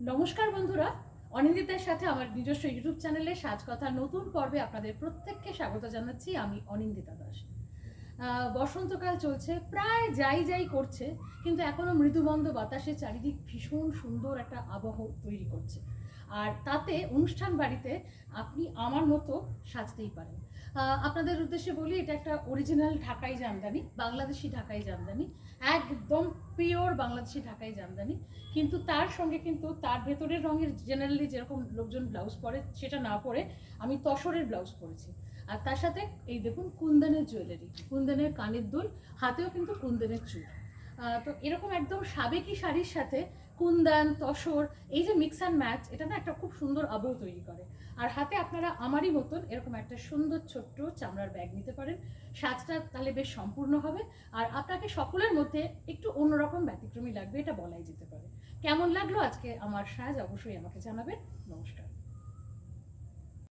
নমস্কার বন্ধুরা, অনিন্দিতার সাথে আমার নিজস্ব ইউটিউব চ্যানেলে সাজকথার নতুন পর্বে আপনাদের প্রত্যেককে স্বাগত জানাচ্ছি, আমি অনিন্দিতা দাস। বসন্তকাল চলছে, প্রায় যাই যাই করছে, কিন্তু এখনও মৃদুবন্ধ বাতাসে চারিদিক ভীষণ সুন্দর একটা আবহ তৈরি করছে। আর তাতে অনুষ্ঠান বাড়িতে আপনি আমার মতো সাজতেই পারেন। আপনাদের উদ্দেশ্যে বলি, এটা একটা অরিজিনাল ঢাকাই জামদানি, বাংলাদেশি ঢাকাই জামদানি, একদম পিওর বাংলাদেশি ঢাকাই জামদানি। কিন্তু তার সঙ্গে কিন্তু তার ভেতরের রঙের জেনারেলি যেরকম লোকজন ব্লাউজ পরে সেটা না পরে আমি তসরের ব্লাউজ পরেছি। আর তার সাথে এই দেখুন কুন্দনের জুয়েলারি কুন্দনের কানের দুল, হাতেও কিন্তু কুন্দনের চুল। তো এরকম একদম সাবেকি শাড়ির সাথে কুন্দান, তসর, এই যে মিক্স অ্যান্ড ম্যাচ এটা না একটা খুব সুন্দর আবহ তৈরি করে। আর হাতে আপনারা আমারই মতন এরকম একটা সুন্দর ছোট্ট চামড়ার ব্যাগ নিতে পারেন। সাজটা তাহলে বেশ সম্পূর্ণ হবে। আর আপনাকে সকলের মধ্যে একটু অন্যরকম ব্যতিক্রমী লাগবে, এটা বলাই যেতে পারে। কেমন লাগল আজকে আমার সাজ? অবশ্যই আমাকে জানাবেন। নমস্কার।